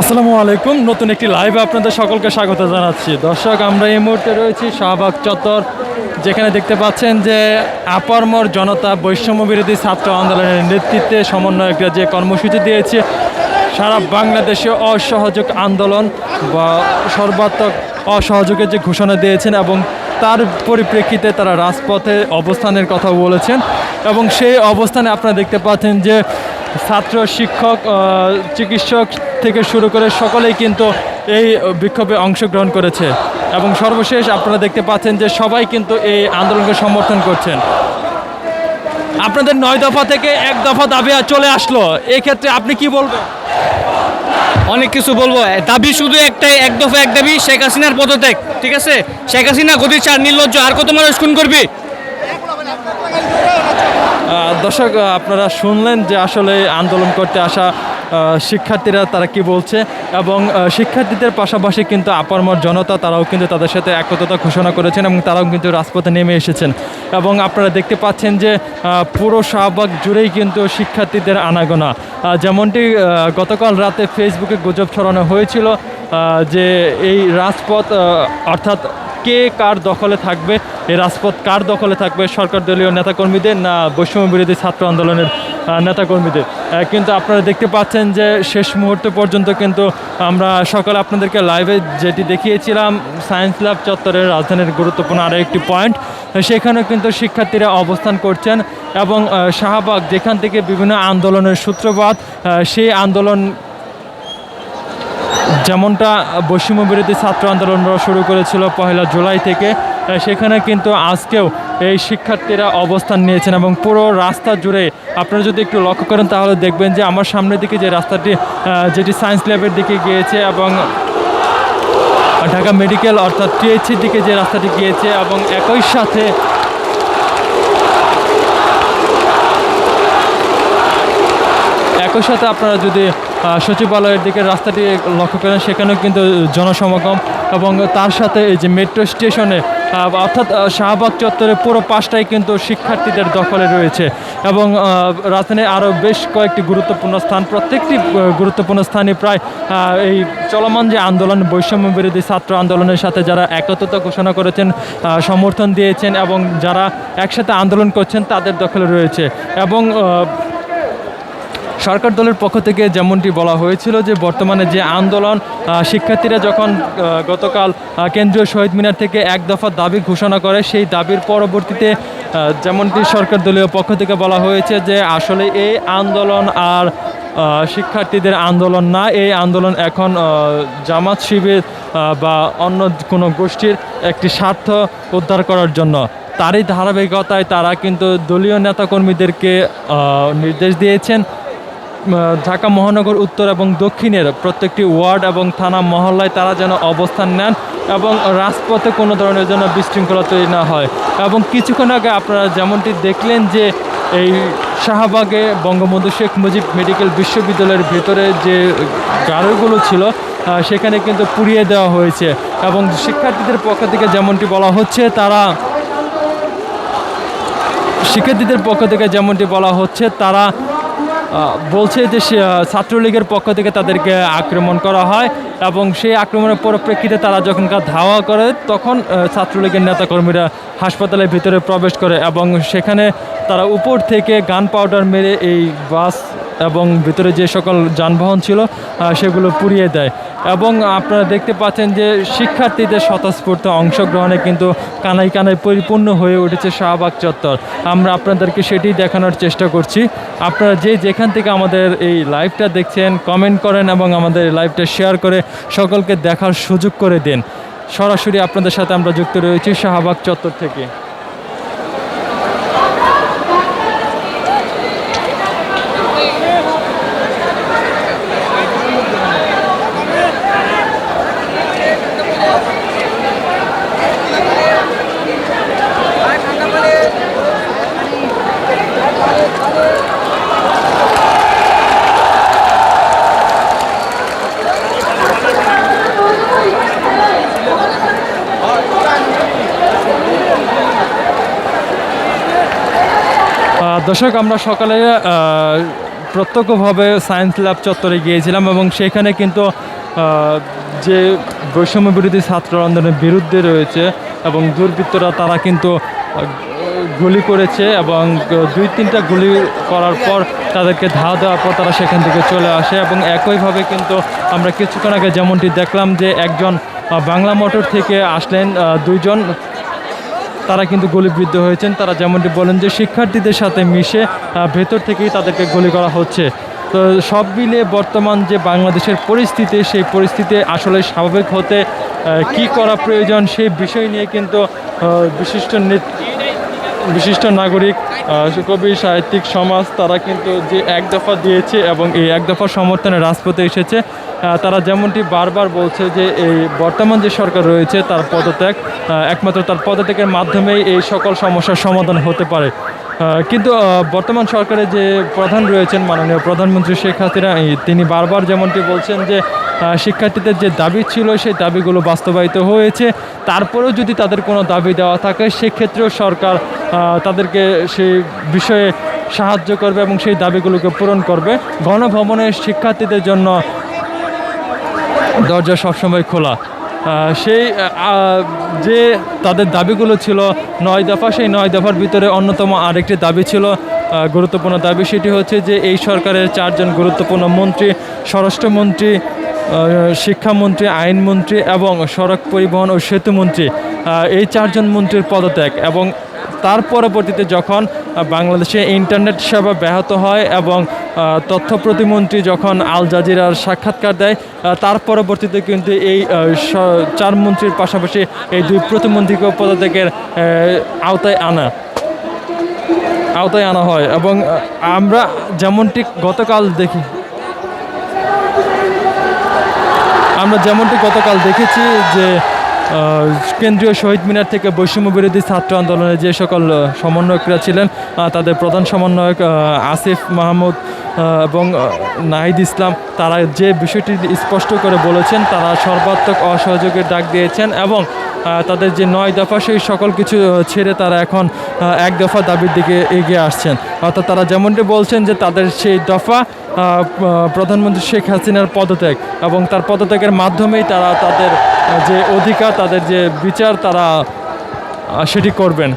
আসসালামু আলাইকুম। নতুন একটি লাইভে আপনাদের সকলকে স্বাগত জানাচ্ছি। দর্শক, আমরা এই মুহূর্তে রয়েছি শাহবাগ চত্বর, যেখানে দেখতে পাচ্ছেন যে আপারমর জনতা বৈষম্য বিরোধী ছাত্র আন্দোলনের নেতৃত্বে সমন্বয়করা যে কর্মসূচি দিয়েছে, সারা বাংলাদেশে অসহযোগ আন্দোলন বা সর্বাত্মক অসহযোগের যে ঘোষণা দিয়েছেন এবং তার পরিপ্রেক্ষিতে তারা রাজপথে অবস্থানের কথা বলেছেন এবং সেই অবস্থানে আপনারা দেখতে পাচ্ছেন যে ছাত্র, শিক্ষক চিকিৎসক থেকে শুরু করে সকলেই কিন্তু এই বিক্ষোভে অংশগ্রহণ করেছে। এবং সর্বশেষ আপনারা দেখতে পাচ্ছেন যে সবাই কিন্তু এই আন্দোলনকে সমর্থন করছেন। আপনাদের নয় দফা থেকে এক দফা দাবি চলে আসলো। এই ক্ষেত্রে আপনি কি বলবেন? অনেক কিছু বলব। দাবি শুধু একটাই, এক দফা এক দাবি, শেখ হাসিনার পদত্যাগ, ঠিক আছে? শেখ হাসিনা গতি চার, নির্লজ্জ, আর কত মানুষ খুন করবি? দর্শক আপনারা শুনলেন যে আসলে আন্দোলন করতে আসা শিক্ষার্থীরা তারা কি বলছে এবং শিক্ষার্থীদের পাশাপাশি কিন্তু আপারমর জনতা তারাও কিন্তু তাদের সাথে একতা ঘোষণা করেছেন এবং তারাও কিন্তু রাজপথে নেমে এসেছেন। এবং আপনারা দেখতে পাচ্ছেন যে পুরো শাহবাগ জুড়েই কিন্তু শিক্ষার্থীদের আনাগোনা। যেমনটি গতকাল রাতে ফেসবুকে গুজব ছড়ানো হয়েছিল যে এই রাজপথ অর্থাৎ কে কার দখলে থাকবে? এই রাজপথ কার দখলে থাকবে? সরকার দলীয় নেতাকর্মীদের না বৈষম্য বিরোধী ছাত্র আন্দোলনের নেতাকর্মীদের? কিন্তু আপনারা দেখতে পাচ্ছেন যে শেষ মুহূর্ত পর্যন্ত কিন্তু আমরা সকালে আপনাদেরকে লাইভে যেটি দেখিয়েছিলাম সায়েন্স ল্যাব চত্বরের রাজধানীর গুরুত্বপূর্ণ আরও একটি পয়েন্ট সেখানেও কিন্তু শিক্ষার্থীরা অবস্থান করছেন এবং শাহবাগ যেখান থেকে বিভিন্ন আন্দোলনের সূত্রপাত সেই আন্দোলন যেমনটা বৈষম্য বিরোধী ছাত্র আন্দোলনরা শুরু করেছিল পহেলা জুলাই থেকে সেখানে কিন্তু আজকেও এই শিক্ষার্থীরা অবস্থান নিয়েছেন এবং পুরো রাস্তা জুড়ে আপনারা যদি একটু লক্ষ্য করেন তাহলে দেখবেন যে আমার সামনের দিকে যে রাস্তাটি যেটি সায়েন্স ল্যাবের দিকে গিয়েছে এবং ঢাকা মেডিকেল অর্থাৎ টিএইচির দিকে যে রাস্তাটি গিয়েছে এবং একই সাথে একই সাথে আপনারা যদি সচিবালয়ের দিকে রাস্তাটি লক্ষ্য করেন, সেখানেও কিন্তু জনসমাগম এবং তার সাথে এই যে মেট্রো স্টেশনে অর্থাৎ শাহবাগ চত্বরে পুরো পাশটাই কিন্তু শিক্ষার্থীদের দখলে রয়েছে এবং রাজধানীর আরও বেশ কয়েকটি গুরুত্বপূর্ণ স্থান, প্রত্যেকটি গুরুত্বপূর্ণ স্থানে প্রায় এই চলমান যে আন্দোলন, বৈষম্য বিরোধী ছাত্র আন্দোলনের সাথে যারা একত্রতা ঘোষণা করেছেন সমর্থন দিয়েছেন এবং যারা একসাথে আন্দোলন করছেন, তাদের দখলে রয়েছে এবং সরকার দলের পক্ষ থেকে যেমনটি বলা হয়েছিল যে বর্তমানে যে আন্দোলন শিক্ষার্থীরা যখন গতকাল কেন্দ্রীয় শহীদ মিনার থেকে এক দফা দাবি ঘোষণা করে, সেই দাবির পরবর্তীতে যেমনটি সরকার দলীয় পক্ষ থেকে বলা হয়েছে যে আসলে এই আন্দোলন আর শিক্ষার্থীদের আন্দোলন না, এই আন্দোলন এখন জামাত শিবির বা অন্য কোনো গোষ্ঠীর একটি স্বার্থ উদ্ধার করার জন্য। তারই ধারাবাহিকতায় তারা কিন্তু দলীয় নেতাকর্মীদেরকে নির্দেশ দিয়েছেন। ঢাকা মহানগর উত্তর এবং দক্ষিণের প্রত্যেকটি ওয়ার্ড এবং থানা মহল্লায় তারা যেন অবস্থান নেন এবং রাজপথে কোনো ধরনের যেন বিশৃঙ্খলা তৈরি না হয়। এবং কিছুক্ষণ আগে আপনারা যেমনটি দেখলেন যে এই শাহবাগে বঙ্গবন্ধু শেখ মুজিব মেডিকেল বিশ্ববিদ্যালয়ের ভেতরে যে গাড়িগুলো ছিল সেখানে কিন্তু পুড়িয়ে দেওয়া হয়েছে এবং শিক্ষার্থীদের পক্ষ থেকে যেমনটি বলা হচ্ছে, তারা শিক্ষার্থীদের পক্ষ থেকে যেমনটি বলা হচ্ছে, তারা বলছে যে ছাত্রলীগের পক্ষ থেকে তাদেরকে আক্রমণ করা হয় এবং সেই আক্রমণের পরিপ্রেক্ষিতে তারা যখন ধাওয়া করে, তখন ছাত্রলীগের নেতাকর্মীরা হাসপাতালের ভিতরে প্রবেশ করে এবং সেখানে তারা উপর থেকে গান পাউডার মেরে এই বাস এবং ভিতরে যে সকল যানবাহন ছিল সেগুলো পুড়িয়ে দেয়। এবং আপনারা দেখতে পাচ্ছেন যে শিক্ষার্থীদের স্বতঃস্ফূর্ত অংশগ্রহণে কিন্তু কানাই কানায় পরিপূর্ণ হয়ে উঠেছে শাহবাগ চত্বর। আমরা আপনাদেরকে সেটি দেখানোর চেষ্টা করছি। আপনারা যে যেখান থেকে আমাদের এই লাইভটা দেখছেন কমেন্ট করেন এবং আমাদের লাইভটা শেয়ার করে সকলকে দেখার সুযোগ করে দেন। সরাসরি আপনাদের সাথে আমরা যুক্ত রয়েছি শাহবাগ চত্বর থেকে। দর্শক, আমরা সকালে প্রত্যক্ষভাবে সায়েন্স ল্যাব চত্বরে গিয়েছিলাম এবং সেখানে কিন্তু যে বৈষম্য বিরোধী ছাত্র আন্দোলনের বিরুদ্ধে রয়েছে এবং দুর্বৃত্তরা তারা কিন্তু গুলি করেছে এবং দুই তিনটা গুলি করার পর তাদেরকে ধাওয়া দেওয়ার পর তারা সেখান থেকে চলে আসে এবং একইভাবে কিন্তু আমরা কিছুক্ষণ আগে যেমনটি দেখলাম যে একজন বাংলা মোটর থেকে আসলেন দুইজন তারা কিন্তু গুলিবৃদ্ধ হয়েছেন। তারা যেমনটি বলেন যে শিক্ষার্থীদের সাথে মিশে ভেতর থেকেই তাদেরকে গুলি করা হচ্ছে। তো সব মিলিয়ে বর্তমান যে বাংলাদেশের পরিস্থিতি, সেই পরিস্থিতি আসলে স্বাভাবিক হতে কি করা প্রয়োজন সেই বিষয় নিয়ে কিন্তু বিশিষ্ট নেত- বিশিষ্ট নাগরিক কবি, সাহিত্যিক, সমাজ, তারা কিন্তু যে এক দফা দিয়েছে এবং এই এক দফা সমর্থনে রাজপথে এসেছে। তারা যেমনটি বারবার বলছে যে এই বর্তমান যে সরকার রয়েছে, তার পদত্যাগ একমাত্র তার পদত্যাগের মাধ্যমেই এই সকল সমস্যার সমাধান হতে পারে। কিন্তু বর্তমান সরকারের যে প্রধান রয়েছেন মাননীয় প্রধানমন্ত্রী শেখ হাসিনা তিনি বারবার যেমনটি বলছেন যে শিক্ষার্থীদের যে দাবি ছিল, সেই দাবিগুলো বাস্তবায়িত হয়েছে। তারপরেও যদি তাদের কোনো দাবি দেওয়া থাকে, সেক্ষেত্রেও সরকার তাদেরকে সেই বিষয়ে সাহায্য করবে এবং সেই দাবিগুলোকে পূরণ করবে। গণভবনে শিক্ষার্থীদের জন্য দরজা সবসময় খোলা। সেই যে তাদের দাবিগুলো ছিল, নয় দফা, সেই নয় দফার ভিতরে অন্যতম আরেকটি দাবি ছিল গুরুত্বপূর্ণ দাবি সেটি হচ্ছে যে এই সরকারের চারজন গুরুত্বপূর্ণ মন্ত্রী, স্বরাষ্ট্রমন্ত্রী শিক্ষামন্ত্রী, আইনমন্ত্রী এবং সড়ক পরিবহন ও সেতুমন্ত্রী এই চারজন মন্ত্রীর পদত্যাগ এবং তার পরবর্তীতে যখন বাংলাদেশে ইন্টারনেট সেবা ব্যাহত হয় এবং তথ্য প্রতিমন্ত্রী যখন আল জাজিরার সাক্ষাৎকার দেয় তার পরবর্তীতে কিন্তু এই চার মন্ত্রীর পাশাপাশি এই দুই প্রতিমন্ত্রীকে পদত্যাগের আওতায় আনা আওতায় আনা হয় এবং আমরা যেমনটি গতকাল দেখি, আমরা যেমনটি গতকাল দেখেছি যে কেন্দ্রীয় শহীদ মিনার থেকে বৈষম্য বিরোধী ছাত্র আন্দোলনে যে সকল সমন্বয়করা ছিলেন তাদের প্রধান সমন্বয়ক আসিফ মাহমুদ এবং নাহিদ ইসলাম, তারা যে বিষয়টি স্পষ্ট করে বলেছেন, তারা সর্বাত্মক অসহযোগের ডাক দিয়েছেন এবং তাদের যে নয় দফা, সেই সকল কিছু ছেড়ে তারা এখন এক দফা দাবির দিকে এগিয়ে আসছেন। অর্থাৎ তারা যেমনটি বলছেন যে তাদের সেই দফা প্রধানমন্ত্রী শেখ হাসিনার পদত্যাগ এবং তার পদত্যাগের মাধ্যমেই তারা তাদের যে অধিকার তাদের যে বিচার তারা সেটি করবেন।